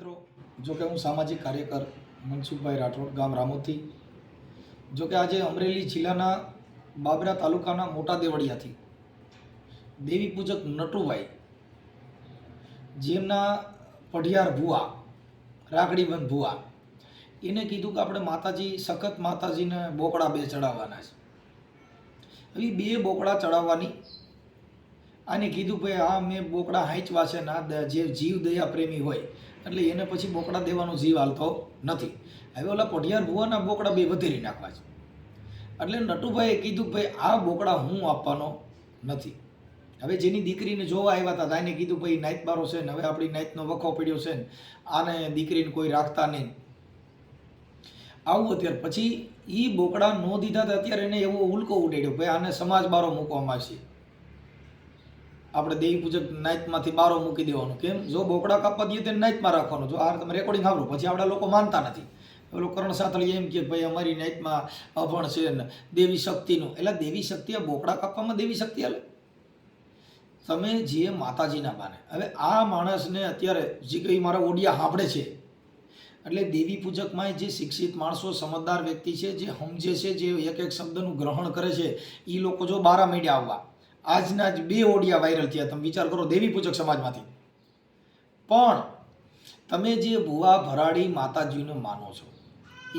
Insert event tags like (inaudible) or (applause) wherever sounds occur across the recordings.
મિત્રો, જો કે હું સામાજિક કાર્યકર મનસુખભાઈ રાઠોડ ગામ રામોથી. જો કે આજે અમરેલી જિલ્લાના બાબરા તાલુકાના મોટા દેવળિયાથી દેવી પૂજક નટુભાઈ, જેમના પઢિયાર ભુવા રાખડીબંધ ભુવા, એને કીધું કે આપણે માતાજી, સખત માતાજીને બોકડા બે ચડાવવાના છે. હવે બે બોકડા ચડાવવાની, આને કીધું ભાઈ આ મેં બોકડા હાંચવા છે ના જે જીવ દયા પ્રેમી હોય એટલે એને પછી બોકડા દેવાનો જીવ હાલતો નથી. હવે ઓલા પઢિયાર ભુવાના બોકડા બે વધેરી નાખવા છે. એટલે નટુભાઈએ કીધું ભાઈ, આ બોકડા હું આપવાનો નથી. હવે જેની દીકરીને જોવા આવ્યા હતા એને કીધું ભાઈ નાઈટ બારો છે ને, હવે આપણી નાઈટનો વખો પડ્યો છે ને, આને દીકરીને કોઈ રાખતા નહીં. આવું અત્યારે. પછી એ બોકડા નો દીધા તો અત્યારે એને એવો ઉલ્કો ઉડાડ્યો ભાઈ, આને સમાજ બારો મૂકવામાં આવશે. આપણે દેવી પૂજક નાઇટમાંથી બારો મૂકી દેવાનું, કેમ? જો બોકડા કાપવા દઈએ તો નાઇટમાં રાખવાનું. જો આ તમે રેકોર્ડિંગ સાંભળો, પછી આપણા લોકો માનતા નથી. પેલો કરણ સાતળી એમ કે ભાઈ અમારી નાઇટમાં અભણ છે ને દેવી શક્તિનું. એટલે દેવી શક્તિ આ બોકડા કાપવામાં દેવી શક્તિ હાલે તમે જે માતાજીના માને. હવે આ માણસને અત્યારે જે કંઈ મારા ઓડિયા સાંભળે છે, એટલે દેવી પૂજકમાં જે શિક્ષિત માણસો, સમજદાર વ્યક્તિ છે, જે સમજે છે, જે એક એક શબ્દનું ગ્રહણ કરે છે એ લોકો જો બારા મીડિયા આવવા આજના જ બે ઓડિયા વાયરલ થયા. તમે વિચાર કરો દેવી પૂજક સમાજમાંથી. પણ તમે જે ભુવા ભરાડી માતાજીને માનો છો,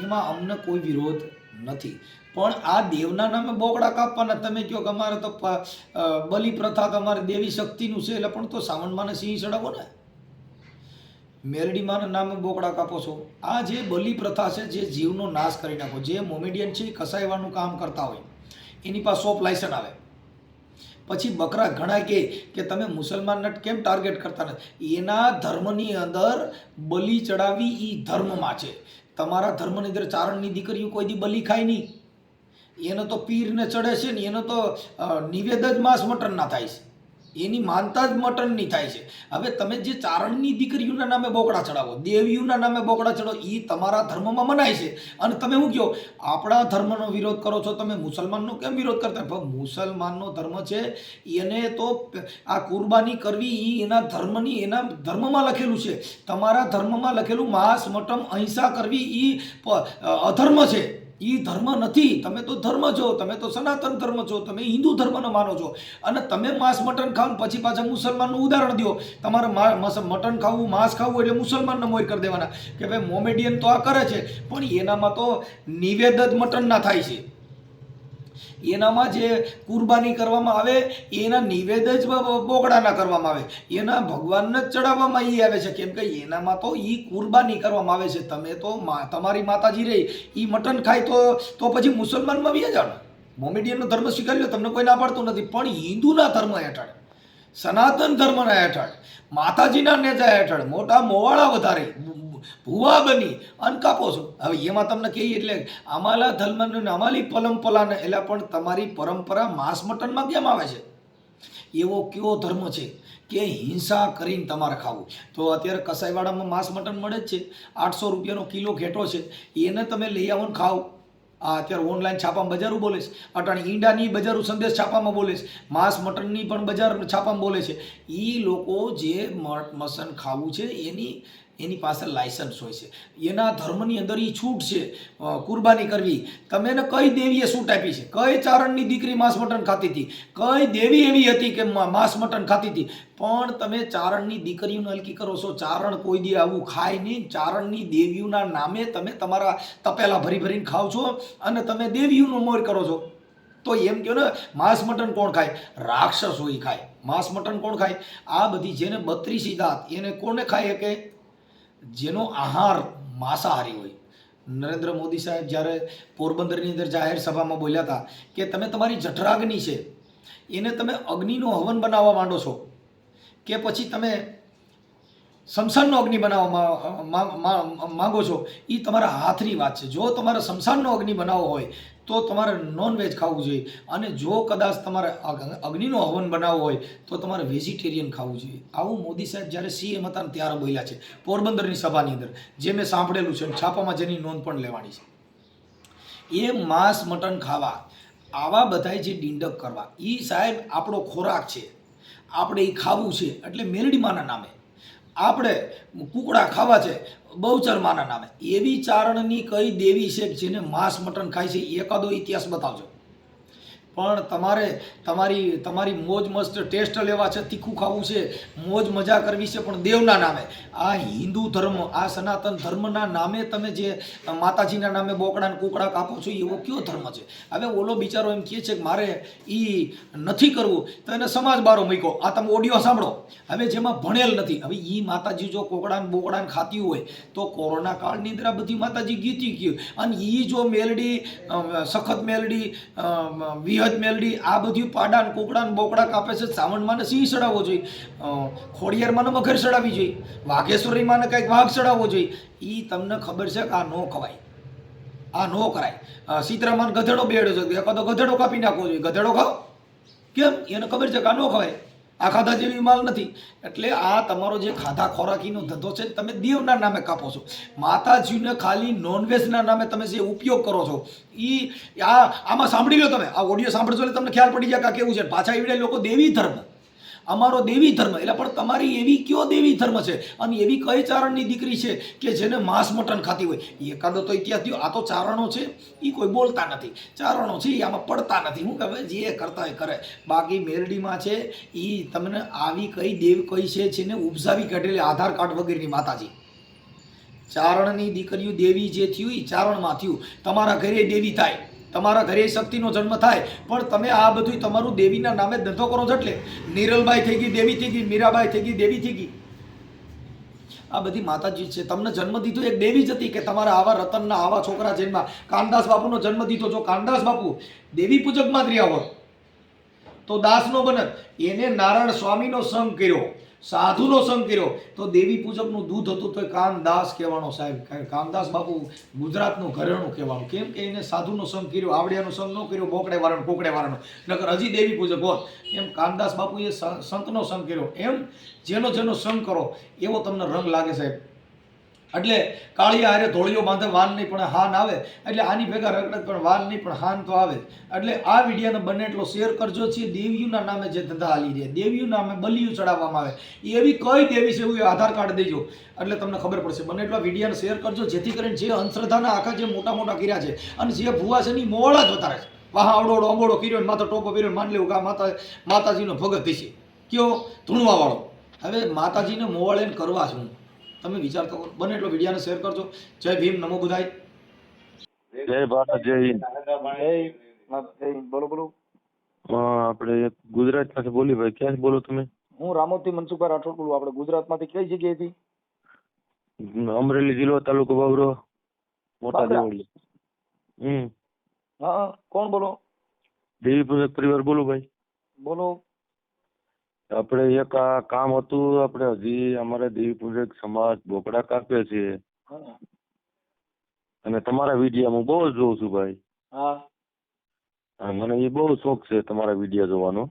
એમાં અમને કોઈ વિરોધ નથી. પણ આ દેવના નામે બોકડા કાપવાના તમે કહો કે અમારે તો બલિ પ્રથા તમારે દેવી શક્તિનું છે, એટલે પણ તો સાવણમાને સિંહ ચડાવો ને. મેરડીમાના નામે બોકડા કાપો છો. આ જે બલિ પ્રથા છે, જે જીવનો નાશ કરી નાખો, જે મોમેડિયન છે, એ કસાયવાનું કામ કરતા હોય. એની પાસે સોપ લાયસન આવે. પછી બકરા ઘણા કહે કે તમે મુસલમાનને કેમ ટાર્ગેટ કરતા નથી? એના ધર્મની અંદર બલિ ચડાવી એ ધર્મમાં છે. તમારા ધર્મની અંદર ચારણની દીકરીઓ કોઈ દી બલિ ખાય નહીં. એને તો પીરને ચડે છે ને એને તો નિવેદ જ માંસ મટનના થાય છે. એની માનતા જ મટનની થાય છે. હવે તમે જે ચારણની દીકરીઓના નામે બોકડા ચડાવો, દેવીઓના નામે બોકડા ચડાવો એ તમારા ધર્મમાં મનાય છે. અને તમે શું કહો આપણા ધર્મનો વિરોધ કરો છો, તમે મુસલમાનનો કેમ વિરોધ કરતા? પણ મુસલમાનનો ધર્મ છે, એને તો આ કુરબાની કરવી એ એના ધર્મની, એના ધર્મમાં લખેલું છે. તમારા ધર્મમાં લખેલું માંસ મટમ અહિંસા કરવી એ અધર્મ છે. એ ધર્મ નથી. તમે તો ધર્મ છો, તમે તો સનાતન ધર્મ છો, તમે હિન્દુ ધર્મનો માનો છો. અને તમે માંસ મટન ખાવ પછી પાછા મુસલમાનનું ઉદાહરણ દો તમારે મટન ખાવું, માંસ ખાવું એટલે મુસલમાનને મોર કરી દેવાના. કે ભાઈ, મોમેડિયન તો આ કરે છે, પણ એનામાં તો નિવેદ જ મટનના થાય છે. એનામાં જે કુરબાની કરવામાં આવે, એના નિવેદ જ બ- બ- કરવામાં આવે. એના ભગવાનને જ ચડાવવામાં એ આવે છે. કેમ કે એનામાં તો એ કુરબાની કરવામાં આવે છે. તમે તો તમારી માતાજી રહી એ મટન ખાય તો તો પછી મુસલમાનમાં બી જાણો. મોમેડિયનનો ધર્મ સ્વીકારી લો, તમને કોઈ ના પાડતું નથી. પણ હિન્દુના ધર્મ હેઠળ, સનાતન ધર્મના હેઠળ, માતાજીના નેજા હેઠળ, મોટા મોવાળા વધારે ભુવા બની અન કાપો છો. હવે એમાં તમને કહીએ એટલે અમાલા ધર્મને અમારી પલંપલાને એટલે પણ તમારી પરંપરા માંસ મટનમાં કેમ આવે છે? એવો કયો ધર્મ છે કે હિંસા કરીને તમારે ખાવું? તો અત્યારે કસાઈવાડામાં માંસ મટન મળે જ છે. આઠસો રૂપિયાનો કિલો ઘેટો છે. એને તમે લઈ આવો ને ખાઓ. આ અત્યારે ઓનલાઈન છાપામાં બજારું બોલે છે. અટાણી ઈંડાની બજારું સંદેશ છાપામાં બોલે છે. માંસ મટનની પણ બજાર છાપામાં બોલે છે. એ લોકો જે મસન ખાવું છે એની એની પાસે લાયસન્સ હોય છે. એના ધર્મની અંદર એ છૂટ છે. કુરબાની કરવી. તમે એને કઈ દેવીએ છૂટ આપી છે? કઈ ચારણની દીકરી માંસ મટન ખાતી હતી? કઈ દેવી એવી હતી કે માંસ મટન ખાતી હતી? પણ તમે ચારણની દીકરીઓને હલકી કરો છો. ચારણ કોઈ દી આવું ખાય નહીં. ચારણની દેવીઓના નામે તમે તમારા તપેલા ભરી ભરીને ખાવ છો અને તમે દેવીઓનો મોર કરો છો. તો એમ કહો ને, માંસ મટન કોણ ખાય? રાક્ષસ હોય ખાય. માંસ મટન કોણ ખાય? આ બધી જેને બત્રીસી દાંત, એને કોને ખાય કે જેનો આહાર માંસાહારી હોય. નરેન્દ્ર મોદી સાહેબ જ્યારે પોરબંદરની અંદર જાહેર સભામાં બોલ્યા હતા કે તમે તમારી જઠરાગ્નિ છે, એને તમે અગ્નિનો હવન બનાવવા માંડો છો, કે પછી તમે શમશાનનો અગ્નિ બનાવવા માંગો છો એ તમારા હાથની વાત છે. જો તમારે શમશાનનો અગ્નિ બનાવવો હોય તો તમારે નોનવેજ ખાવું જોઈએ. અને જો કદાચ તમારે અગ- અગ્નિનો હવન બનાવવો હોય, તો તમારે વેજીટેરિયન ખાવું જોઈએ. આવું મોદી સાહેબ જ્યારે સીએમ હતા ત્યારે બોલ્યા છે, પોરબંદરની સભાની અંદર. જે મેં સાંભળેલું છે છાપામાં જેની નોંધ પણ લેવાની છે. એ માંસ મટન ખાવા, આવા બધાય જે ડીંડક કરવા એ સાહેબ આપણો ખોરાક છે. આપણે એ ખાવું છે. એટલે મેરડીમાના નામે. આપણે કુકડા ખાવા છે બહુચરમાના નામે. એવી ચારણની કઈ દેવી છે જેને માંસ મટન ખાય છે એકાદો ઇતિહાસ બતાવજો. પણ તમારે તમારી તમારી મોજ મસ્ત ટેસ્ટ લેવા છે, તીખું ખાવું છે, મોજ મજા કરવી છે, પણ દેવના નામે. આ હિન્દુ ધર્મ, આ સનાતન ધર્મના નામે તમે જે માતાજીના નામે બોકડા કુકડા કાપો છો એવો કયો ધર્મ છે? હવે ઓલો બિચારો એમ કહે છે કે મારે એ નથી કરવું, તો એને સમાજ બારો મૂક્યો. આ તમે ઓડિયો સાંભળો. હવે જેમાં ભણેલ નથી. હવે એ માતાજી જો કોકડા ને બોકડા ખાતી હોય, તો કોરોના કાળની અંદર આ બધી માતાજી ગીતી ગયું. અને એ જો મેલડી સખત મેલડી અ, મેલડી આ બધી પાડા ને કોકડા ને બોકડા કાપે છે સાવણમાં ને સિંહ ચડાવવો જોઈએ. ખોડિયારમાં ને મગર ચડાવવી જોઈએ. વાઘેશ્વરીમાં ને કંઈક વાઘ ચડાવવો જોઈએ. એ તમને ખબર છે કે આ ન ખવાય. આ ન કરાય. સીતરામાન ગધેડો બેડો છે તો ગધેડો કાપી નાખવો જોઈએ. ગધેડો ખાઓ કેમ? એને ખબર છે કે આ ન ખવાય. આ ખાધા જેવી માલ નથી. એટલે આ તમારો જે ખાધા ખોરાકીનો ધંધો છે તમે દેવના નામે કાપો છો. માતાજીને ખાલી નોનવેજના નામે તમે જે ઉપયોગ કરો છો એ આ આમાં સાંભળી લો તમે. આ ઓડિયો સાંભળજો એટલે તમને ખ્યાલ પડી જાય કે કેવું છે. પાછા એવડે લોકો દેવી ધર્મ. અમારો દેવી ધર્મ, એટલે પણ તમારી એવી કયો દેવી ધર્મ છે? અને એવી કઈ ચારણની દીકરી છે કે જેને માંસ મટન ખાતી હોય? એકાદો તો ઇતિહાસ થયો. આ તો ચારણો છે. એ કોઈ બોલતા નથી. ચારણો છે એ આમાં પડતા નથી. હું કહે, જે કરતા એ કરે. બાકી મેરડીમાં છે એ તમને આવી કઈ દેવ કઈ છે જેને ઉપજાવી કાઢેલી આધાર કાર્ડ વગેરેની માતાજી. ચારણની દીકરીઓ દેવી જે થયું એ ચારણમાં થયું. તમારા ઘરે દેવી થાય. તમારા ઘરે શક્તિનો જન્મ થાય, પણ તમે આ બધું તમારું દેવીના નામે ધંધો કરો છો એટલે નિરલબાઈ થઈ ગઈ, દેવી થઈ ગઈ, મીરાબાઈ થઈ ગઈ, દેવી થઈ ગઈ. આ બધી માતાજી છે. તમને જન્મ દીધો એક દેવી જ હતી કે તમારા આવા રતનના, આવા છોકરા જન્મા કાનદાસ બાપુનો જન્મ દીધો. જો કાનદાસ બાપુ દેવી પૂજકમાં જ રહ્યા હોત તો દાસનો બનત. એને નારાયણ સ્વામીનો સંગ કર્યો. સાધુનો સંગ કર્યો. તો દેવી પૂજકનું દૂધ હતું તો કાનદાસ કહેવાનો સાહેબ કામદાસ બાપુ ગુજરાતનું ઘરેણું કહેવાનું. કેમ કે એને સાધુનો સંગ કર્યો, આવડિયાનો સંગ ન કર્યો બોકડે વાળાનો કોકડે વાળાનો નકર હજી દેવી પૂજક હોત. એમ કાનદાસ બાપુએ સંતનો સંગ કર્યો. એમ જેનો જેનો સંગ કરો, એવો તમને રંગ લાગે સાહેબ. એટલે કાળિયા હારે ધોળિયો બાંધે વાન નહીં, પણ હાન આવે. એટલે આની ભેગા રગડત પણ વાન નહીં, પણ હાન તો આવે. એટલે આ વિડીયાને બને એટલો શેર કરજો છે દેવીઓના નામે જે ધંધા હાલી રહ્યા. દેવીઓ નામે બલિયું ચડાવવામાં આવે. એવી કઈ દેવી છે, એવું આધાર કાર્ડ દેજો. એટલે તમને ખબર પડશે. બને એટલો વિડીયાને શેર કરજો, જેથી કરીને જે અંધશ્રદ્ધાના આખા જે મોટા મોટા કર્યા છે અને જે ભૂવા છે એની એ મોવાળા જ વધારે છે. વાહ અવડોડો અંબોડો કર્યો માથો ટોપો કર્યો માની લેવું કે આ માતા, માતાજીનો ભગત છે કયો? ધૂણવાવાળો. હવે માતાજીને મોવાળે કરવા છું તમે વિચાર કરો બને એટલો વિડીયોને શેર કરજો. જય ભીમ નમો બુધાય. જય ભારત જય હિન્દ. બોલો બોલો આપણે ગુજરાતમાંથી બોલી ભાઈ ક્યાંથી બોલો તમે? હું રામોતી મનસુખભાઈ રાઠોડ બોલું આપણે ગુજરાતમાંથી કઈ જગ્યાએથી અમરેલી જિલ્લો તાલુકો બાવરો મોટા દેવળી હમ. હા હા. કોણ બોલો? દેવી પરિવાર બોલું ભાઈ. બોલો. આપણે એક આ કામ હતું આપણે હજી અમારે દેવી પૂજક સમાજ બોકડા કાપે છે. અને તમારા વીડિયો હું બહુ જ જોઉં છું ભાઈ. હા. મને એ બહુ શોખ છે તમારા વીડિયો જોવાનો.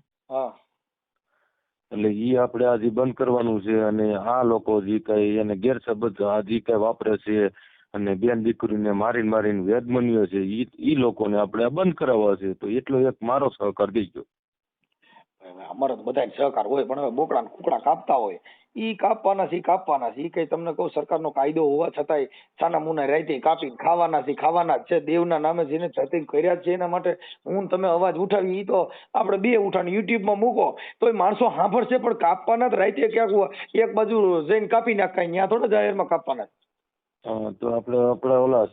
એટલે ઈ આપણે હજી બંધ કરવાનું છે અને આ લોકો જે કઈ એને ગેરસબદ આ જે કઈ વાપરે છે અને બેન દીકરીને મારીને મારીને વેદ મન્યો છે ઈ ઈ લોકોને આપણે બંધ કરાવવા છે. તો એટલો એક મારો સહકાર દઈ હવે અમારે તો બધા સહકાર હોય પણ હવે બોકડા કુકડા કાપતા હોય. ઈ કાપવાના છે કાપવાના છે. ઈ કઈ તમને કહું સરકારનો કાયદો હોવા છતાંય સાના મુના રાઈતે કાપી ખાવાના છે ખાવાના જ છે. દેવના નામે જેને જતી કર્યા છે એના માટે હું તમે અવાજ ઉઠાવી ઈ તો આપણે બે ઉઠાણ યુટ્યુબમાં મૂકો એ માણસો સાંભળશે પણ કાપવાના જ રાઈતે ક્યાંક એક બાજુ જઈને કાપી નાખાય ત્યાં થોડા જાહેરમાં કાપવાના તો આપણે આપણે ઓલા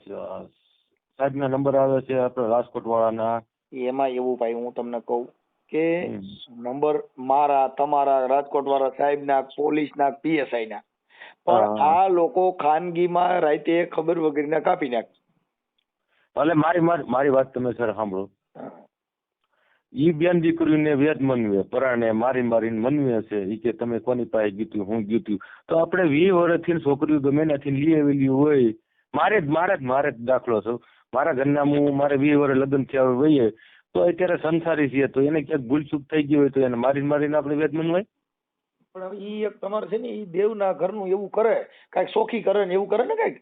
સાહેબના નંબર આવે છે આપણે રાજકોટ વાળાના એમાં એવું ભાઈ હું તમને કહું કે નંબર મારા તમારા રાજકોટ વાળા સાહેબ ના પોલીસ ના પીએસઆઈ ના પણ આ લોકો ખાનગીમાં રાતે ખબર વગરના કાપી નાખે. એટલે મારી મારી વાત તમે સર સાંભળો. ઈ બેન દીકરીને વેદ મનવે પરાણે મારી મારીને મનવે છે ઈ કે તમે કોની પાસે ગીતું હું ગીતું તો? આપણે વી વર્ષથી છોકરીઓ ગમે ત્યાંથી લઈ આવેલી હોય. મારે જ મારે જ મારે જ દાખલો છો. મારા ઘરના હું મારે વી વર્ષ લગ્ન થયા હોય વઈએ. તો અત્યારે સંસારી છીએ તો એને ક્યાંક ભૂલચૂક થઈ ગઈ હોય તો એને મારી મારીને આપણે વેદ મનવાય પણ હવે ઈ એક તમારે છે ને ઈ દેવના ઘરનું એવું કરે કાંઈક શોખી કરે ને એવું કરે ને કાંઈક?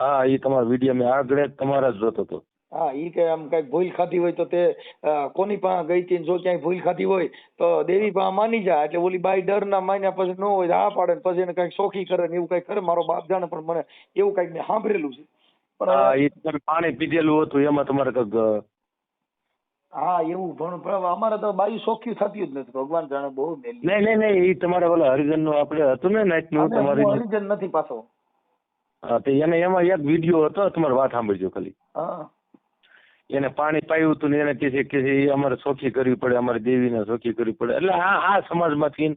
હા ઈ તમારા વીડિયો મેં આગળ તમારા જ જોતો હતો. હા ઈ કે આમ કંઈક ભૂલ ખાધી હોય તો તે કોની પાસે ગઈ હતી જો ક્યાંય ભૂલ ખાધી હોય તો દેવી પાસે માની જાય. એટલે ઓલી બાઈ ડર ના માન્યા પછી ન હોય આ પાડે પછી એને કંઈક શોખી કરે ને એવું કંઈક કરે. મારો બાપ જાણે પણ મને એવું કંઈક મેં સાંભળેલું છે. પણ પાણી પીધેલું હતું એમાં તમારે કંઈક હા એવું ઘણું પણ અમારે તો બાયું સોખી થતી જ નથી. ભગવાન જાણે બહુ મેલી. નહીં નહીં નહીં એ તમારા ઓલા હરિજનનું આપણે હતું ને નાઈટનું તમારી હરિજન નથી પાછો. હા તો એને એમાં એક વીડિયો હતો તમારે વાત સાંભળજો ખાલી. હા. એને પાણી પાયું હતું ને એને કહે છે કે એ અમારે સોખી કરવી પડે અમારે દેવીને સોખી કરવી પડે. એટલે આ આ સમાજમાંથી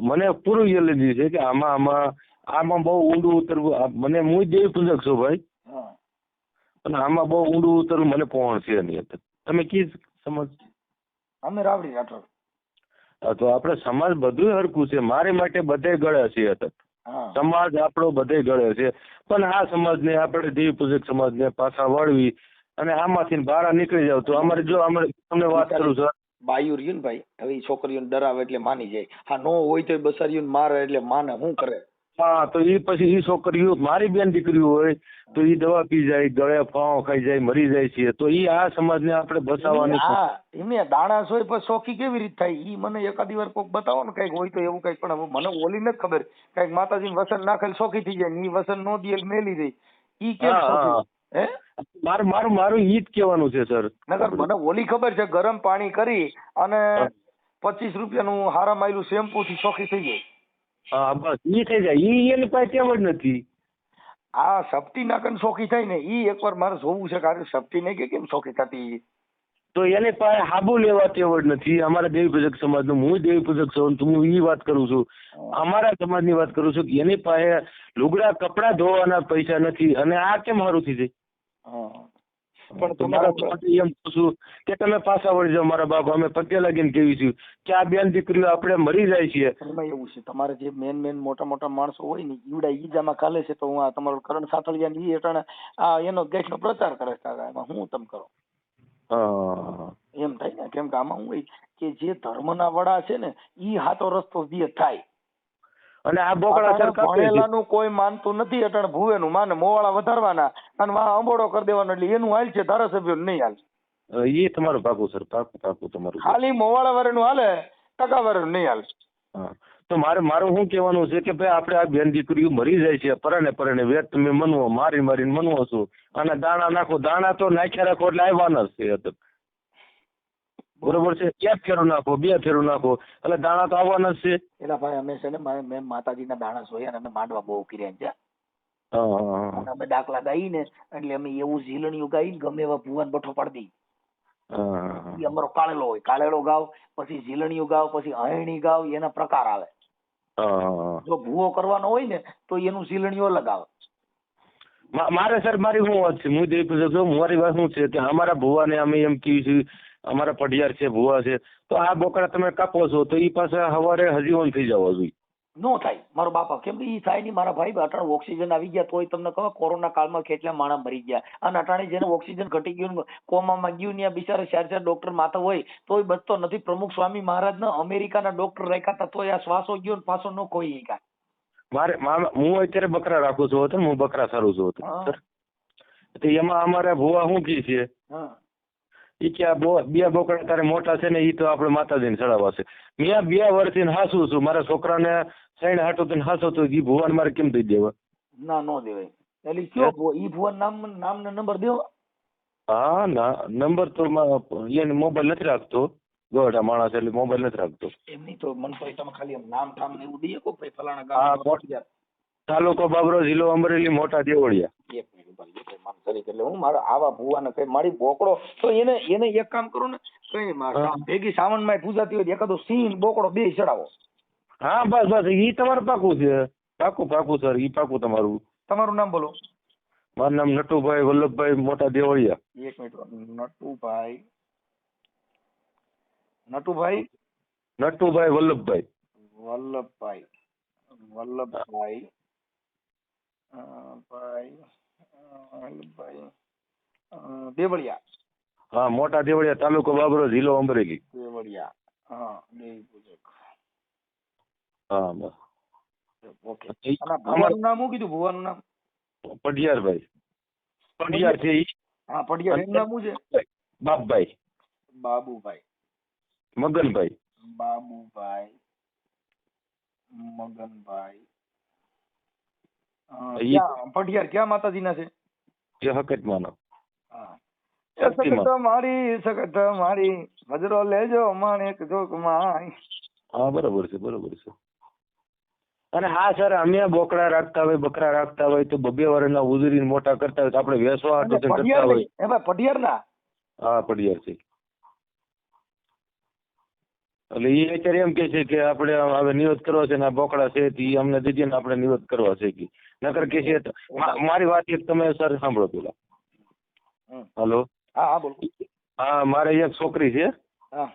મને પૂરું એ લીધું છે કે આમાં આમાં આમાં બહુ ઊંડું ઉતરવું. મને હું દેવી પૂજક છું ભાઈ. અને પણ આમાં બહુ ઊંડું ઉતરવું મને પહોંચશે નહીં અત્યારે તમે કી સમજ? અમે રાવડી રાઠોડ. તો આપણે સમાજ બધું હરખું છે. મારી માટે બધે ગળે છે અત્યારે સમાજ આપણો બધે ગળે છે પણ આ સમાજને આપણે દેવ પૂજક સમાજને પાછા વળવી અને આમાંથી બહાર નીકળી જાવ તો અમારે જો અમારે તમને વાત કરું સર બાયુ રહ્યું ને ભાઈ? હવે છોકરીઓને ડરાવે એટલે માની જાય. હા નો હોય તો બસારીઓને મારે એટલે માને. શું કરે? હા તો એ પછી એ છોકરીઓ મારી બેન દીકરીઓ હોય તો એ દવા પી જાય ગળે ફાંવ ખાઈ જાય મરી જાય છે. તો એ આ સમાજને આપણે બચાવવાની હા એમને દાણા સોય પછી શોખી કેવી રીત થાય? ઈ મને એકાદી વાર કોક બતાવો ને કંઈક હોય તો એવું કંઈક પણ મને ઓલી નથી ખબર. કંઈક માતાજી વસન નાખેલ શોખી થઈ જાય ને ઈ વસન નો દે મેલી દે. ઈ કેમ. હે મારું મારું મારું ઈ જ કહેવાનું છે સર. નગર મને ઓલી ખબર છે ગરમ પાણી કરી અને પચીસ રૂપિયાનું હારા માયલું શેમ્પુ થી શોખી થઈ જાય. હા બસ. ઈ થઈ જાય. ઈ એની પાસે ટેવ જ નથી? આ સપટી નાકન શોખી થાય ને ઈ એકવાર મારે જોવું છે કારણ સપટી નહીં કે કેમ શોખી થતી તો એની પાસે હાબુ લેવા તેવડ નથી? અમારા દેવી પૂજક સમાજનું હું દેવી પૂજક છું તો હું ઈ વાત કરું છું. અમારા સમાજની વાત કરું છું કે એની પાસે લુગડા કપડા ધોવાના પૈસા નથી અને આ કેમ સારું થઈ જાય. પણ તમારા એમ કે તમે પાછા વળી જાઓ મારા બાપ અમે પગે લાગીને કેવી છું? કે આ બેન દીકરીઓ આપણે મરી જાય છીએ. એવું છે તમારે જે મેન મેન મોટા મોટા માણસો હોય ને ઈવડા ઈજામાં કાલે છે તો હું આ તમારો કરણ સાથળિયા ની હેઠળ આ એનો દેશનો પ્રચાર કરે છે એમાં હું તમ કરો? એમ થાય ને કેમ કે આમાં હું કે જે ધર્મના વડા છે ને ઈ હાથો રસ્તો જે થાય. અને આ બોકડા સરકાર ભણેલાનું કોઈ માનતું નથી અટાણે ભુવેનું. માને મોવાળા વધારવાના. અને વા અંબોડો કરી દેવાનો એટલે એનું હાલ છે ધારાસભ્યો નહીં હાલ. એ તમારું પાકું સર. પાકું પાકું તમારું. ખાલી મોવાળા વાળાનું હાલે ટકા વાળાનું નહીં હાલ. તો મારે મારું શું કહેવાનું છે કે ભાઈ આપણે આ બેન દીકરીઓ મરી જાય છે પરણે પરણે વેત તમે મનવો મારી મારીને મનવો છો. અને દાણા નાખો. દાણા તો નાખ્યા રાખો એટલે આવવાના નથી છે. બરોબર છે? એક ફેરું નાખો? બે ફેરું નાખો. એટલે દાણા તો આવવાના જ છે. એટલે ભાઈ અમે છે ને મેં માતાજીના દાણા જોયા અને અમે માંડવા બહુ કર્યા છે. અમે દાખલા ગાઈ ને એટલે અમે એવું ઝીલણીયું ગાઈ ને ગમે એવા ભુવન બઠો પાડી દઈ અમારો કાળેલો હોય. કાળેલો ગાવ પછી ઝીલણીયું ગાવ પછી અહીણી ગાવ એના પ્રકાર આવે. જો ભૂવો કરવાનો હોય ને તો એનું ઝીલણીયું અલગ આવે. મારે સર મારી શું વાત છે? હું પૂજક છું મારી વાત શું છે? કે અમારા ભુવાને અમે એમ કહ્યું છીએ અમારા પઢિયાર છે ભુવા છે તો આ બોકડા તમે કાપો છો તો એ પાસે સવારે હજી ઓન થઈ જવા જોઈએ. નો થાય. મારો બાપા કેમ કે એ થાય નહીં. મારા ભાઈ અટાણે ઓક્સિજન આવી ગયા તોય તમને કહો કોરોના કાળમાં કેટલા માણસ મરી ગયા. અને અટાણે જેને ઓક્સિજન ઘટી ગયું કોમામાં ગયું ને બિચારા ચાર ચાર ડોક્ટર માથા હોય તોય બચતો નથી. પ્રમુખ સ્વામી મહારાજના અમેરિકાના ડોક્ટર રાખ્યા હતા તોય આ શ્વાસો ગયો ને પાછો ન કોઈ ગયા મારે હું અત્યારે બકરા રાખું છું હું બકરા સારું છું એમાં અમારા ભુવા શું કી છે? હા. એ કે આ બે બોકડા તારે મોટા છે ને એ તો આપણે માતાજીને ચડાવવા છે. મેં બે વર્ષથી હાસું છું. મારા છોકરાને સાઈડ હાટો તને હાસો તો એ ભુવન મારે કેમ દઈ દેવા? ના નો દેવાય. એટલે કયો ઈ ભુવન નામ નામ ને નંબર દેવો? હા ના. નંબર તો એને મોબાઈલ નથી રાખતો. ગોડા માણસ એટલે મોબાઈલ નથી રાખતો. એમની તો મન તો તમે ખાલી નામ ઠામ ને એવું દઈએ કો ભાઈ ફલાણા હા, ગામ તાલુકો બાબરો જિલ્લો અમરેલી મોટા દેવળિયા. શરીર એટલે હું મારા આવા ભુવાને કઈ મારી બોકડો તો એને એને એક કામ કરો ને કઈ ભેગી સાવનમાં પૂજાતી હોય એકાદો સિંહ બોકડો બે ચડાવો. હા બસ બસ. ઈ તમારું પાકું છે. પાકું પાકું સર. ઈ પાકું તમારું. તમારું નામ બોલો. મારું નામ નટુભાઈ વલ્લભભાઈ મોટા દેવળિયા. એક મિનિટ નટુભાઈ. નટુભાઈ? નટુભાઈ વલ્લભભાઈ. વલ્લભભાઈ. વલ્લભભાઈ. ભાઈ. દેવળિયા. હા મોટા દેવળિયા તાલુકો બાબરો જિલ્લો અમરેલી. દેવળિયા. હા દેવી પૂજક. હા બસ. ઓકે. ઈ અને ભુવાનું નામ શું કીધું ભુવાનું નામ? પઢિયારભાઈ પઢિયાર છે ઈ. હા પટિયાર એનું નામ શું છે? બાપભાઈ. બાબુભાઈ. મગનભાઈ. બાબુભાઈ. મગનભાઈ. અ, ક્યાં? માતાજીના છે? એ હકત માનો સખત મારી સખત મારી. ભજરો લેજો માણેક જોક માય. હા બરોબર છે બરોબર છે. અને હા સર અમે બોકડા રાખતા હોય બકરા રાખતા હોય તો બબે વર્ષના ઉજરી મોટા કરતા હોય તો આપણે વેસવા કરતા હોય. એ ભાઈ પટિયાર ના હા પડિયાર છે. એટલે એ અત્યારે એમ કે છે કે આપણે હવે નિવત કરવા છે ને આ બોકડા છે તે અમને દીધી ને આપણે નિવત કરવા છે કે. નકર કે છે મારી વાત એક તમે સર સાંભળો પેલા. હલો? હા હા બોલો. હા મારે એક છોકરી છે. હા.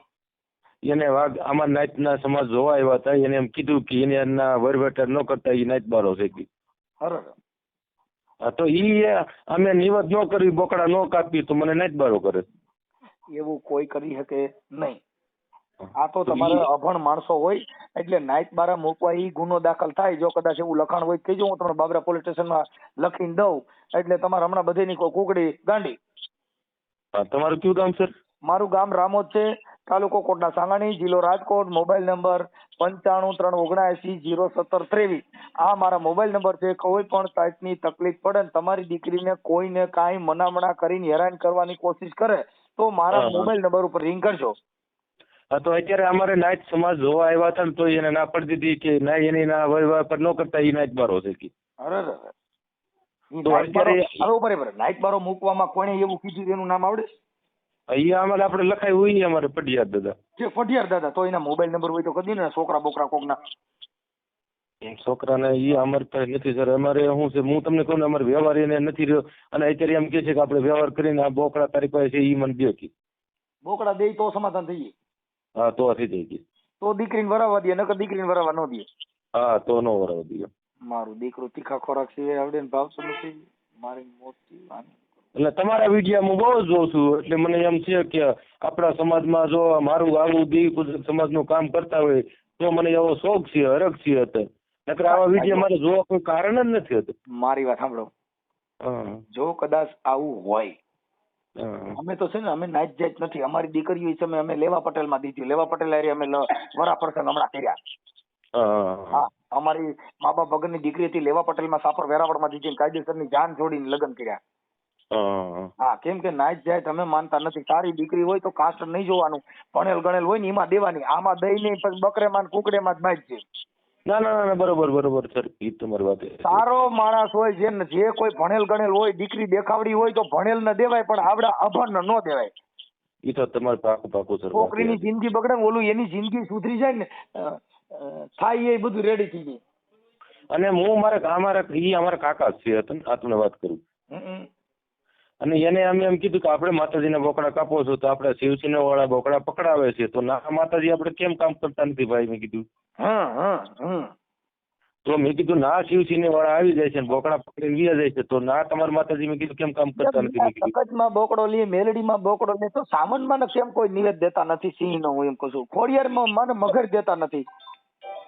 એને વાઘ અમાર નાતના સમાજ જોવા આવ્યા હતા. એને એમ કીધું કે એને એના વરવેટર ન કરતા એ નાત બારો છે કે. હા તો ઈ અમે નિવત ન કરી બોકડા ન કાપી તો મને નાત બારો કરે. એવું કોઈ કરી શકે નહીં. આ તો તમારે અભણ માણસો હોય એટલે નાઇટ બારા મૂકવા ઈ ગુનો દાખલ થાય જો કદાચ એવું લખાણ હોય કહેજો હું તમને બાબરા પોલીસ સ્ટેશનમાં લખીને દઉં એટલે તમારે હમણાં બધીની કુકડી ગાંડી. તમારું કયું ગામ સર? મારું ગામ રામોદ છે તાલુકો કોટડા સાંગાણી જિલ્લો રાજકોટ મોબાઈલ નંબર પંચાણું ત્રણ ઓગણએસી જીરો સત્તર ત્રેવીસ. આ મારા મોબાઈલ નંબર છે કોઈ પણ ટાઈપની તકલીફ પડે ને તમારી દીકરીને કોઈને કાંઈ મનામણા કરીને હેરાન કરવાની કોશિશ કરે તો મારા. મોબાઈલ નંબર ઉપર રિંગ કરજો. તો અત્યારે અમારે નાઈટ સમાજ જોવા આવ્યા હતા ને તો એને ના પડતી દીધી કે ના એની ના વહીવટ પર ન કરતા એ નાઈટ બારો છે કે. અરે. ઈ બારો બરાબર મૂકવામાં કોણે એવું કીધું એનું નામ આવડે? અહીંયા અમારે આપણે લખાય હોય અમારે પડિયાદ દાદા. જે ફટિયાર દાદા તો એના મોબાઈલ નંબર હોય તો કદી ને છોકરા બોકરા કોકના. છોકરાને એ અમારે પાસે નથી સર. અમારે શું છે હું તમને કહું ને અમારે વ્યવહાર એને નથી રહ્યો. અને અત્યારે એમ કે છે કે આપણે વ્યવહાર કરીને આ બોકડા તારી પાસે છે એ મને દે કે. બોકડા દે તો સમાધાન થઈ જાય. હા તો થઈ જાય કે તો દીકરીને વરાવવા દે નકર દીકરીને વરાવવા ન દે. હા તો નો વરાવ દે મારું દીકરું તીખા ખોરાક સિવાય આવડે ને ભાવતું નથી. મારી મોટી વાની એટલે તમારા વિડિયા હું બહુ જોઉં છું એટલે મને એમ છે કે આપણા સમાજમાં જો મારું આવું દી સમાજનું કામ કરતા હોય તો મને એવો શોખ છે હરખ છે હતો નકર આવા વીડિયો મારે જોવા કોઈ કારણ જ નથી હતું મારી વાત સાંભળો. જો કદાચ આવું હોય અમે તો છે ને અમે નાઈટ જાત નથી. અમારી દીકરીઓ છે અમે લેવા પટેલમાં દીધી. લેવા પટેલ હારે અમે વરા પ્રસંગ હમણાં કર્યા. હા. અમારી મા બાપ વગરની દીકરી હતી લેવા પટેલમાં સાપર વેરાવળમાં દીધી કાયદેસરની જાન જોડીને લગ્ન કર્યા. હા. કેમ કે નાઈટ જાય અમે માનતા નથી. સારી દીકરી હોય તો કાસ્ટ નહીં જોવાનું. ભણેલ ગણેલ હોય ને એમાં દેવાની. આમાં દઈ નહીં પછી બકરેમાં કુકડે માં જ બાજ છે ના ના ના, બરોબર બરોબર સર. એ તમારી વાત સારો માણસ હોય જે જે કોઈ ભણેલ ગણેલ હોય દીકરી દેખાવડી હોય તો ભણેલ ન દેવાય પણ આવડા અભણ ન દેવાય. એ તો તમારે પાકું પાકું સર છોકરીની જિંદગી બગડે ને ઓલું એની જિંદગી સુધરી જાય ને થાય એ બધું રેડી થઈ જાય. અને હું મારા અમારા ઈ અમારા કાકા છે તમને વાત કરું. અને એને અમે એમ કીધું કે આપણે માતાજીના બોકડા કાપો છો તો આપણે શિવસેના વાળા બોકડા પકડાવે છે. તો ના માતાજી આપણે કેમ કામ કરતા નથી ભાઈ? મેં કીધું. હા હા હમ તો મેં કીધું ના શિવસેના વાળા આવી જાય છે ને બોકડા પકડીને વ્યા જાય છે. તો ના તમારા માતાજી મેં કીધું કેમ કામ કરતા નથી? મેં કીધું. સખતમાં બોકડો લે મેલડીમાં બોકડો લે તો સામાનમાં ને કેમ કોઈ નિવેદ દેતા નથી સિંહ નો હું એમ કહું છું. ખોડિયારમાં મને મગર દેતા નથી.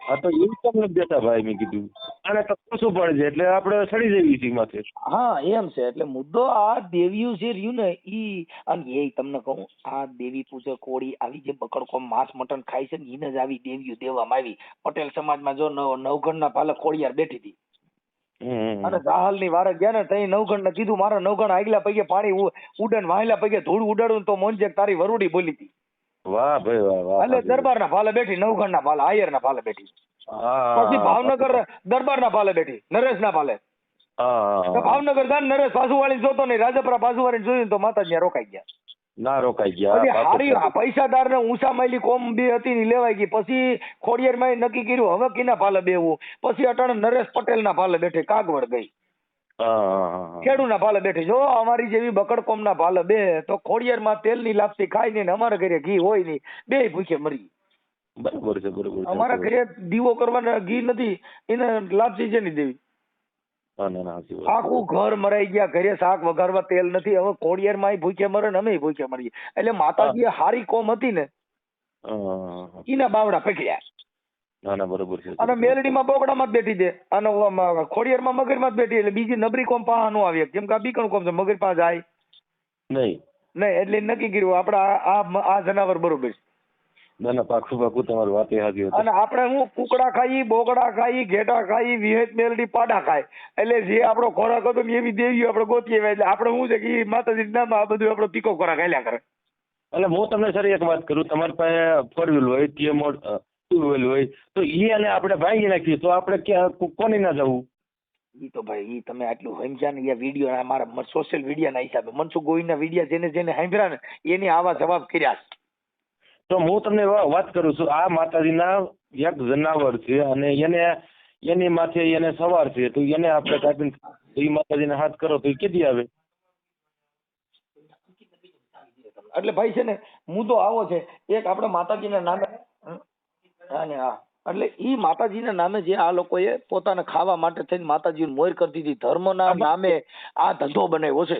હા તો એવું કેમ નથી દેતા ભાઈ મેં કીધું. અને કશું પડે છે એટલે આપણે સડી જઈએ છીએ માથે. હા એમ છે. એટલે મુદ્દો આ દેવીયું જે રહ્યું ને ઈ અને એ તમને કહું આ દેવી પૂજક કોળી આવી જે બકડકો માંસ મટન ખાય છે ને એને જ આવી દેવીયું દેવામાં આવી. પટેલ સમાજમાં જો નવ નવગણના પાલક કોળિયાર બેઠી હતી. અને રાહલની વારે ગયા ને તઈ નવગણ ને કીધું મારા નવગણ આગલા પૈકે પાણી ઉડન ઉડે વાહેલા પૈકે ધૂળ ઉડાડું તો મોંજે તારી વરુડી બોલી હતી. વાહ ભાઈ વાહ વાહ એટલે દરબાર ભાલે બેઠી નવગણ ભાલે આયર ભાલે બેઠી. પછી ભાવનગર દરબાર ભાલે બેઠી નરેશ ના ભાલે ભાવનગર દાન નરેશ પાસુવાળી જોતો નહીં રાજપરા પાસુવાળી જોયું ને તો માતાજી રોકાઈ ગયા. ના રોકાઈ ગયા હારી. પૈસાદાર ને ઊંચા માયલી કોમ બે હતી ની લેવાઈ ગઈ. પછી ખોડિયાર માં નક્કી કર્યું હવે કિના ભાલે બેવું પછી અટાણે નરેશ પટેલ ના ભાલે બેઠી કાગવડ ગઈ. હા. હા હા, હા ખેડૂ ના ભાલે બેઠી જો અમારી જેવી બકડ કોમના ભાલે બે તો ખોડિયાર તેલની લાપસી ખાઈ નહીં અમારા ઘરે ઘી હોય નહીં. બે ભૂખે મરી. બરાબર છે બરાબર અમારા ઘરે દીવો કરવાના ઘી નથી એને લાપસી છે નહીં દેવી. આખું ઘર મરાઈ ગયા ઘરે શાક વઘારવા તેલ નથી. હવે ખોડિયાર માં ભૂખે મરે ને અમે ભૂખે મરીએ. એટલે માતાજી હારી કોમ હતી ને. ઈના બાવડા પકડ્યા ના ના બરોબર છે અને મેલડીમાં બોકડામાં જ બેઠી દે અને ખોડિયારમાં મગરમાં જ બેઠી એટલે બીજી નબળી કોમ પાહા નો આવી. કેમ કે આ બીકણ કોમ છે મગર પાસે જાય. નહીં. નહીં એટલે નક્કી કર્યું આપણે આ આ આ જનાવર બરોબર છે. ના ના પાકું પાકું તમારી વાત એ હાજી અને આપણે હું કુકડા ખાઈ બોકડા ખાઈ ઘેટા ખાઈ વિહેત મેલડી પાડા ખાય. એટલે જે આપણો ખોરાક હતો એવી દેવીઓ આપણે ગોતીએ એટલે આપણે શું છે કે માતાજી નામ આ બધું આપણે પીકો ખોરાક હાલ્યા કરે. એટલે હું તમને સર એક વાત કરું. તમારી પાસે ફોર વ્હીલ હોય તે ટુ વ્હીલ હોય. તો ઈ અને આપણે ભાંગી નાખીએ તો આપણે ક્યાં કોને ના જવું? ઈ તો ભાઈ ઈ તમે આટલું સમજ્યા ને એ વીડિયો મારા સોશિયલ મીડિયા ના હિસાબે. મનસુખ ગોહિલના વિડીયા જેને જેને સાંભળ્યા ને એની આવા જવાબ કર્યા. તો હું તમને વાત કરું છું આ માતાજીના એક જનાવર છે અને એને એની માથે એને સવાર છે તો એને આપણે કાપીને એ માતાજીને હાથ કરો તો એ કેદી આવે. એટલે ભાઈ છે ને મુદ્દો આવો છે. એક આપણે માતાજીના નામે? હા ને હા. એટલે ઈ માતાજીના નામે જે આ લોકોએ પોતાને ખાવા માટે થઈને માતાજીને મોર કરી દીધી. ધર્મના નામે આ ધંધો બનાવ્યો છે.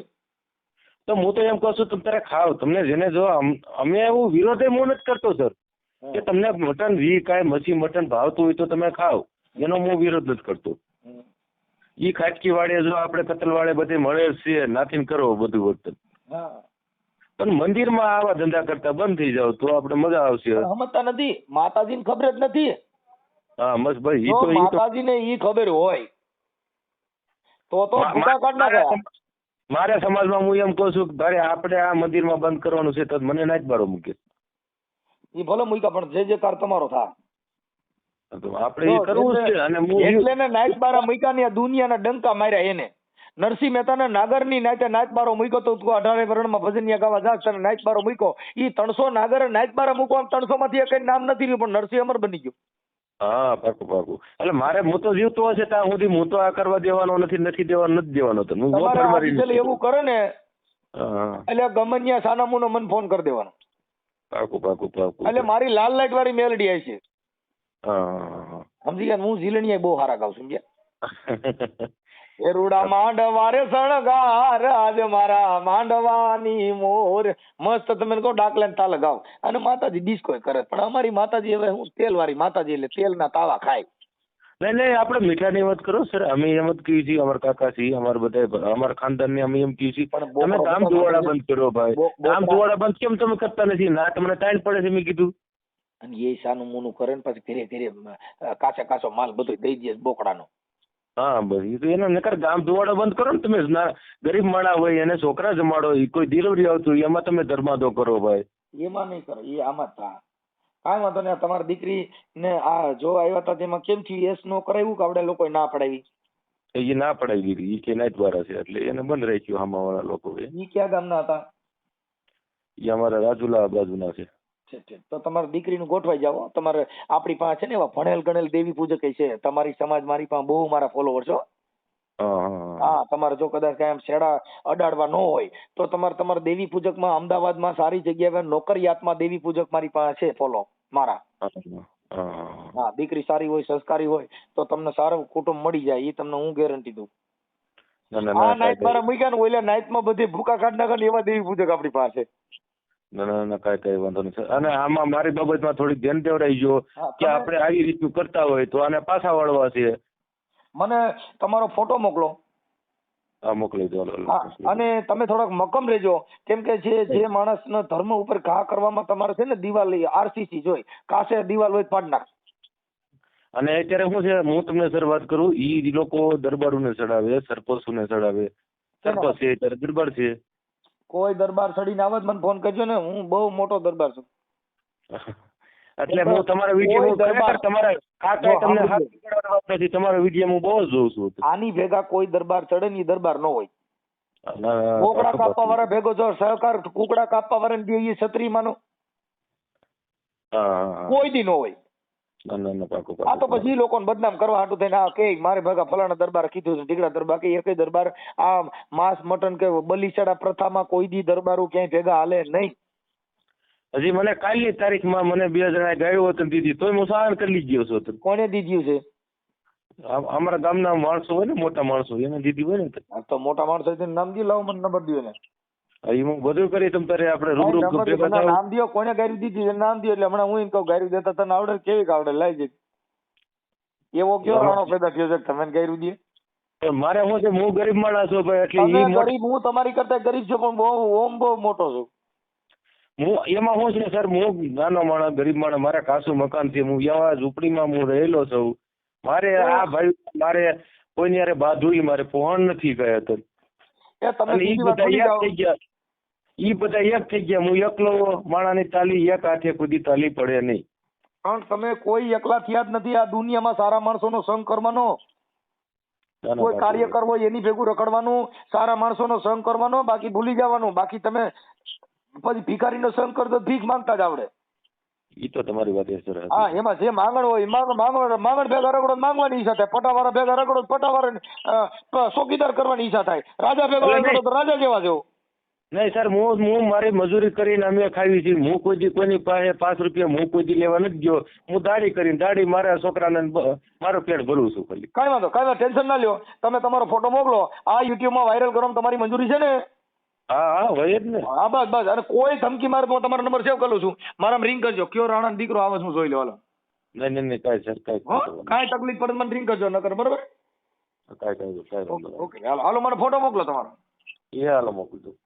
તો હું તો એમ કહું છું તમે તારે ખાવ. તમને જેને જો અમે એવું વિરોધે મો નથી કરતો સર. કે તમને મટન વી કાંઈ મચ્છી મટન ભાવતું હોય તો તમે ખાવ એનો હું વિરોધ નથી કરતો. ઈ ખાટકી વાળે જો આપણે કતલ વાળે બધે મળે છે નાથીન કરો બધું વર્તન. હા. પણ મંદિરમાં આવા ધંધા કરતા બંધ થઈ જાવ તો આપણે મજા આવશે. સમજતા નથી. માતાજીને ખબર જ નથી. હા મસ્ત ભાઈ ઈ તો માતાજીને ઈ ખબર હોય. તો તો મા- કાઢ મારા નાખે સમ- મારા સમાજમાં હું એમ કહું છું કે ભાઈ આપણે આ મંદિરમાં બંધ કરવાનું છે તો મને ના જ બારો મૂકે. ઈ ભલે મૂક્યા પણ જે જે કાર તમારો થા તો આપણે એ કરવું છે અને એટલે ને નાઈટ બારા મૂક્યા ને આ દુનિયાના ડંકા માર્યા એને. નરસિંહ મહેતાના નાગરની નાઈટે નાઈટ બારો મૂક્યો તો અઢારે વર્ણમાં ભજનિયા ગાવા જાગ તને નાઈટ બારો મૂક્યો. એ ત્રણસો નાગર નાઈટ બારા મૂકવા ત્રણસો માંથી એક નામ નથી રહ્યું પણ નરસિંહ અમર બની ગયો. હા પાકું પાકું. એટલે મારે હું તો જીવતો હશે ત્યાં સુધી હું તો આ કરવા દેવાનો નથી નથી દેવાનો નથી દેવાનો તો હું તમારે મારી એવું કરે ને એટલે ગમન્યા ગમનિયા સાનામુનો મને ફોન કરી દેવાનો. પાકું પાકું પાકું. એટલે મારી લાલ લાઈટ વાળી મેલડી આવી છે. સમજી ગયા હું ઝીલણીયા બહુ સારા ગાઉં સમજ્યા? (laughs) હા એ રૂડા માંડવા રે સણગાર આજ મારા માંડવાની મોર. મસ્ત તમે કહો ડાકલા તા તાલ ગાવ. અને માતાજી ડિસ્કો કરે. પણ અમારી માતાજી હવે હું તેલ વાળી માતાજી એટલે તેલના તાવા ખાય. નહીં નહીં આપણે મીઠાની વાત કરો સર. અમે એમ જ કહીએ છીએ અમારા કાકા છીએ અમારા બધા અમારા ખાનદાનને અમે એમ કહીએ છીએ. પણ તમે બોકડો ધુવાડા બંધ કરો ભાઈ. ગામ ધુવાડા બંધ કેમ તમે કરતા નથી? ના તમને ટાઈમ પડે છે મેં કીધું. અને એ સાનું મુનું કરે ને પછી ધીરે ધીરે કાચા કાચો માલ બધો દઈ દે બોકડાનો. હા બસ. એ તો એના નકર ગામ ધોવાડો બંધ કરો ને તમે. ગરીબ માણા હોય એને છોકરા જમાડો એ કોઈ ડિલિવરી આવતું એમાં તમે ધર્માદો કરો ભાઈ. એમાં નહીં કરો એ આમાં જ થા કાંઈ વાંધો નહીં તમારી દીકરી ને આ જો આવ્યા હતા તેમાં કેમ થયું? એસ નો કરાવ્યું કે આપણે લોકોએ ના પડાવી? એ ના પડાવી દીધી. એ કે ના દ્વારા છે એટલે એને બંધ રાખ્યું આમાં વાળા લોકો એ. ક્યાં ગામના હતા? એ અમારા રાજુલા બાજુના છે. છે. તો તમારી દીકરીનું ગોઠવાઈ જાવ તમારે આપણી પાસે છે ને એવા ભણેલ ગણેલ દેવી પૂજક છે. તમારી સમાજ મારી પાસે બહુ મારા ફોલોવર છો હા તમારે જો કદાચ કાંઈ આમ છેડા અડાડવા ન હોય તો તમારે તમારા દેવી પૂજકમાં અમદાવાદમાં સારી જગ્યાએ નોકરિયાતમાં દેવી પૂજક મારી પાસે છે ફોલો મારા. હા, દીકરી સારી હોય સંસ્કારી હોય તો તમને સારું કુટુંબ મળી જાય એ તમને હું ગેરંટી દઉં. આ નાઈટ મારા મૂક્યા ને ઓલા નાઈટમાં બધી ભૂકા કાઢ નાખે ને એવા દેવી પૂજક આપણી પાસે. ના ના કાંઈ કાંઈ વાંધો નહીં. અને આમાં મારી બાબતમાં થોડીક ધ્યાન દેવડાઈ ગયો કે આપણે આવી રીતનું કરતા હોય તો આને પાછા વળવા છે. મને તમારો ફોટો મોકલો. મોકલી દો અને તમે થોડાક મક્કમ રહેજો. કેમ કે જે જે માણસનો ધર્મ ઉપર ઘા કરવામાં તમારે છે ને દિવાલ આરસીસી જોઈ. કાસે દિવાલ હોય પાડ નાખ. અને અત્યારે શું છે હું તમને સર વાત કરું ઈ લોકો દરબારોને ચડાવે સરપંચોને ચડાવે. સરપંચ છે દરબાર છે. કોઈ દરબાર ચડીને આવે મને ફોન કરજો ને હું બહુ મોટો દરબાર છું. (laughs) એટલે હું તમારો વીડિયો દરબાર- તમારા આ કાંઈ તમને હાથ વાત નથી તમારો વીડિયો હું બહુ જ જોઉં છું. આની ભેગા કોઈ દરબાર ચડે ને દરબાર ન હોય. કોકડા કાપવા વાળા ભેગો જો સહકાર કુકડા કાપવા વાળા ને એ છત્રી માનો કોઈ દી ન હોય. આ તો પછી લોકો બદનામ કરવા હાટુ થઈને આ કે મારે ભાગા ફલાણા દરબાર કીધું છે ઢીકડા દરબાર કે એકેય દરબાર આ માંસ મટન કે બલિચડા પ્રથામાં કોઈ દી દરબારો ક્યાંય ભેગા હાલે નહીં. હજી મને કાલની તારીખમાં મને બે જણા ગાયું હતું દીધી તોય હું સહન કરી ગયો છું કોને દીધ્યું છે? અમારા ગામના માણસો હોય ને મોટા માણસો એને દીધી હોય ને તો. મોટા માણસો નામ દી લાવો મને નંબર દો ને હા, હું બધું કરી તમ તારે આપણે રૂબરૂ ભેગા નામ દિયો કોને ગાડી દીધી નામ દિયો એટલે હમણાં હું એને કહું ગાયરું દેતા તને આવડે કેવી આવડે? લઈ જઈ એવો કયો રાણો પેદા થયો છે તમે ગાડી દીએ? મારે હું છે હું ગરીબ માણસ છું ભાઈ એટલે ઈ ગરીબ હું તમારી કરતા ગરીબ છું પણ બહુ ઓમ બહુ મોટો છું. હું એમાં હું છે સર હું નાનો માણસ ગરીબ માણસ મારા કાસુ મકાનથી હું એવા ઝૂંપડીમાં હું રહેલો છું. મારે આ ભાઈ મારે કોઈની યારે બાધુઈ મારે પહોંચ નથી ગયા તો એ તમે બધા યાદ થઈ ગયા. ઈ બધા એક થઈ ગયા. હું એકલો માણાની તાલી એક હાથે કુદી તાલી પડે નહીં. પણ તમે કોઈ એકલા થયા જ નથી. આ દુનિયામાં સારા માણસોનો સંગ કરવાનો. કોઈ કાર્ય કરવો એની ભેગું રખડવાનું. સારા માણસોનો સંગ કરવાનો. બાકી ભૂલી જવાનું. બાકી તમે પછી ભિખારીનો સંગ કરતો ભીખ માંગતા જ આવડે. ઈ તો તમારી વાત સર હા એમાં જે માંગણ હોય માંગણ માંગણ માંગણ ભેગા રગડો માંગવાની ઈચ્છા થાય. પટાવાળા ભેગા રગડો પટાવાળા ચોકીદાર કરવાની ઈચ્છા થાય. રાજા ભેગા રગડો તો રાજા જેવા જેવો. નહીં સર હું હું મારી મજૂરી કરીને અમે ખાવી છે હું કોઈ દી કોઈની પાસે પાંચ રૂપિયા હું કોઈ દી લેવા નથી ગયો. હું દાઢી કરીને દાઢી મારા છોકરાને મારો પેટ ભરું છું ખાલી. કાંઈ વાંધો કાંઈ વાંધો ટેન્શન ના લ્યો. તમે તમારો ફોટો મોકલો. આ યુટ્યુબમાં વાયરલ કરવામાં તમારી મંજૂરી છે ને? હા હા હોય જ ને. હા બસ બસ. અને કોઈ ધમકી મારે તો તમારો નંબર સેવ કરું છું. મારા રિંગ કરજો. કયો રાણા દીકરો આવે છે હું જોઈ લો હાલો. નહીં નહીં નહીં કાંઈ સર કાંઈ કાંઈ તકલીફ પડે મને રિંગ કરજો નકર બરોબર? કાંઈ કાંઈ ઓકે હાલો. હાલો મને ફોટો મોકલો તમારો. એ હાલો મોકલજો.